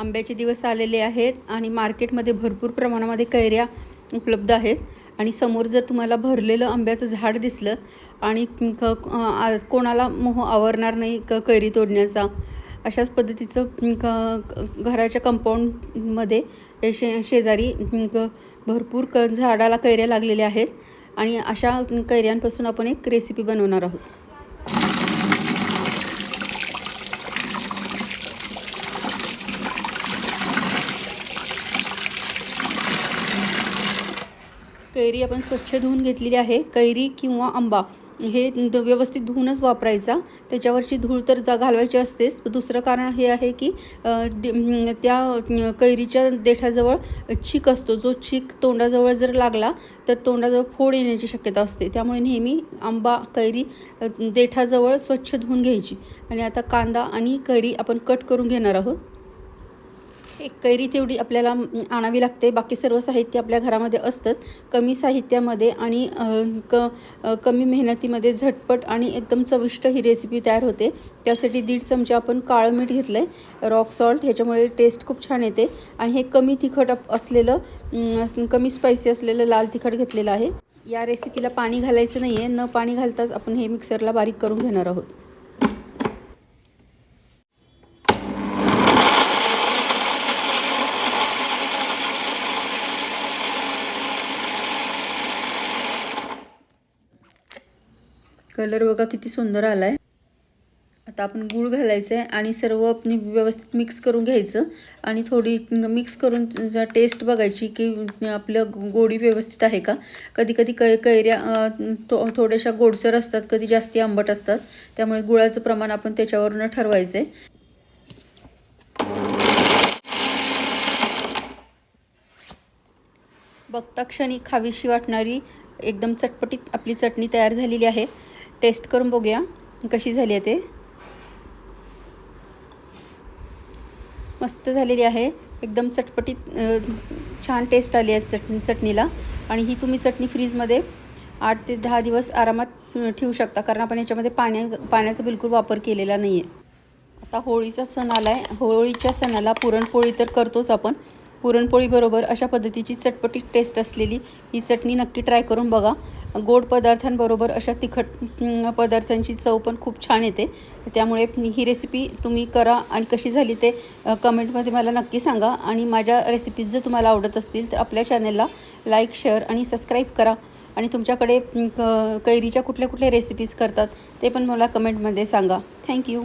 आंब्याचे दिवस आलेले आहेत आणि मार्केटमध्ये भरपूर प्रमाणामध्ये कैऱ्या उपलब्ध आहेत. आणि समोर जर तुम्हाला भरलेलं आंब्याचं झाड दिसलं आणि क- कोणाला मोह आवरणार नाही क कैरी तोडण्याचा अशाच पद्धतीचं क- क- घराच्या कंपाऊंडमध्ये शे शेजारी क- भरपूर क झाडाला कैऱ्या लागलेल्या आहेत. आणि अशा कैऱ्यांपासून आपण एक रेसिपी बनवणार आहोत. कैरी आपण स्वच्छ धुवून घेतलेली आहे. कैरी किंवा आंबा हे व्यवस्थित धुवूनच वापरायचा. त्याच्यावरची धूळ तर जा घालवायची असतेच. दुसरं कारण हे आहे की त्या कैरीच्या देठाजवळ चीक असतो. जो चीक तोंडाजवळ जर लागला तर तोंडाजवळ फोड येण्याची शक्यता असते. त्यामुळे नेहमी आंबा कैरी देठाजवळ स्वच्छ धुवून घ्यायची. आणि आता कांदा आणि कैरी आपण कट करून घेणार आहोत. एक कैरी तेवढी आपल्याला आणावी लागते. बाकी सर्व साहित्य आपल्या घरामध्ये असतंच. कमी साहित्यामध्ये आणि क कमी मेहनतीमध्ये झटपट आणि एकदम चविष्ट ही रेसिपी तयार होते. त्यासाठी दीड चमचा आपण काळं मीठ घेतलं आहे रॉक सॉल्ट ह्याच्यामुळे टेस्ट खूप छान येते. आणि हे कमी तिखट असलेलं कमी स्पायसी असलेलं लाल तिखट घेतलेलं आहे. या रेसिपीला पाणी घालायचं नाही आहे न पाणी घालताच आपण हे मिक्सरला बारीक करून घेणार आहोत. कलर बघा किती सुंदर आला आहे आता आपण गूळ घालायचं आहे आणि सर्व आपण व्यवस्थित मिक्स करून घ्यायचं. आणि थोडी मिक्स करून टेस्ट बघायची की आपलं गोडी व्यवस्थित आहे का? कधी कधी कै कैऱ्या थो थोड्याशा गोडसर असतात कधी जास्ती आंबट असतात. त्यामुळे गुळाचं प्रमाण आपण त्याच्यावरून ठरवायचं आहे बघता क्षणी खावीशी वाटणारी एकदम चटपटीत आपली चटणी तयार झालेली आहे. टेस्ट करून बघूया. कशी झाली आहे ते. मस्त झालेली आहे. एकदम चटपटीत छान टेस्ट आली आहे चट चटणीला. आणि ही तुम्ही चटणी फ्रीजमध्ये आठ ते दहा दिवस आरामात ठेवू शकता. कारण आपण याच्यामध्ये पाण्या पाण्याचा बिलकुल वापर केलेला नाही आहे आता होळीचा सण आला आहे होळीच्या सणाला पुरणपोळी तर करतोच आपण. पुरणपोळीबरोबर अशा पद्धतीची चटपटीत टेस्ट असलेली ही चटणी नक्की ट्राय करून बघा. गोड पदार्थांबरोबर अशा तिखट पदार्थांची चव पण खूप छान येते. त्यामुळे ही रेसिपी तुम्ही करा आणि कशी झाली ते कमेंटमध्ये मला नक्की सांगा. आणि माझ्या रेसिपीज जर तुम्हाला आवडत असतील तर आपल्या चॅनलला लाईक शेअर आणि सबस्क्राईब करा. आणि तुमच्याकडे क कैरीच्या कुठल्या कुठल्या रेसिपीज करतात ते पण मला कमेंटमध्ये सांगा. थँक्यू